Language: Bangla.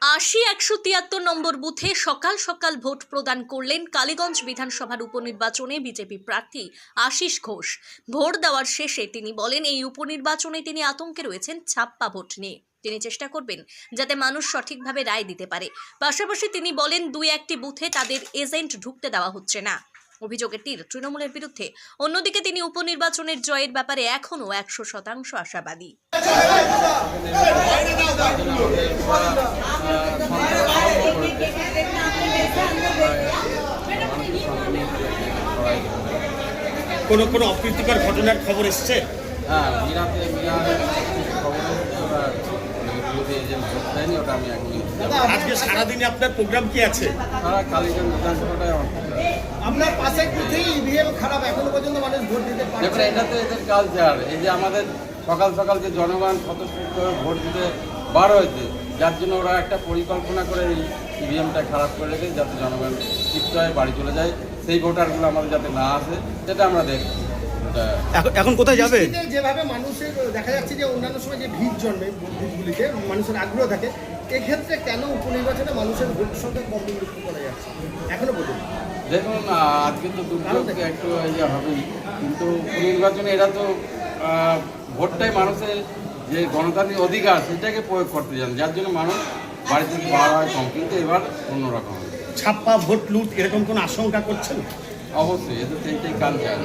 আশি, একশো তিয়াত্তর নম্বর বুথে সকাল সকাল ভোট প্রদান করলেন কালীগঞ্জ বিধানসভার উপনির্বাচনে বিজেপি প্রার্থী আশিস ঘোষ। ভোট দেওয়ার শেষে তিনি বলেন, এই উপনির্বাচনে তিনি আতঙ্কে রয়েছেন, ছাপ্পা ভোট নিয়ে। তিনি চেষ্টা করবেন যাতে মানুষ সঠিকভাবে রায় দিতে পারে। পাশাপাশি তিনি বলেন, দুই একটি বুথে তাদের এজেন্ট ঢুকতে দেওয়া হচ্ছে না। অভিযোগের তীর তৃণমূলের বিরুদ্ধে। অন্যদিকে তিনি উপনির্বাচনের জয়ের ব্যাপারে এখনও একশো শতাংশ আশাবাদী। কোনো কোনো অপ্রীতিকর ঘটনার খবর এসছে? হ্যাঁ মিরাতে আজকে সারাদিনে আপনার প্রোগ্রাম কি আছে? আমার। আপনার পাশে ইভিএম খারাপ এখনও পর্যন্ত মানুষ ভোট দিতে দেখুন এটা তো এদের কালচার এই যে আমাদের সকাল সকাল যে জনগণ হয়ে ভোট দিতে বার হয়েছে যার জন্য ওরা একটা পরিকল্পনা করে এই ইভিএমটা খারাপ করে রেখে যাতে জনগণ ক্ষিপ্ত হয়ে বাড়ি চলে যায়। সেই ভোটারগুলো আমাদের যাতে না আসে সেটা আমরা এটা এখন এখন কোথায় যাবে? যেভাবে মানুষের দেখা যাচ্ছে যে অন্যান্য সময় যে ভিড় জন্মে বুথগুলিতে মানুষের আগ্রহ থাকে এক্ষেত্রে কেন উপনির্বাচনে মানুষের ভোট সংখ্যা কম লক্ষ্য করা যাচ্ছে? এখনও পর্যন্ত। দেখুন আজকে তো দুর্যোগ একটু ইয়ে হবেই। কিন্তু উপনির্বাচনে এরা তো ভোটটাই মানুষের যে গণতান্ত্রিক অধিকার সেটাকে প্রয়োগ করতে যান যার জন্য মানুষ বাড়ি থেকে বার হয় কম। কিন্তু এবার অন্যরকম। হবে ছাপ্পা ভোট লুট এরকম কোনো আশঙ্কা করছেন অবশ্যই সেইটাই কালচার.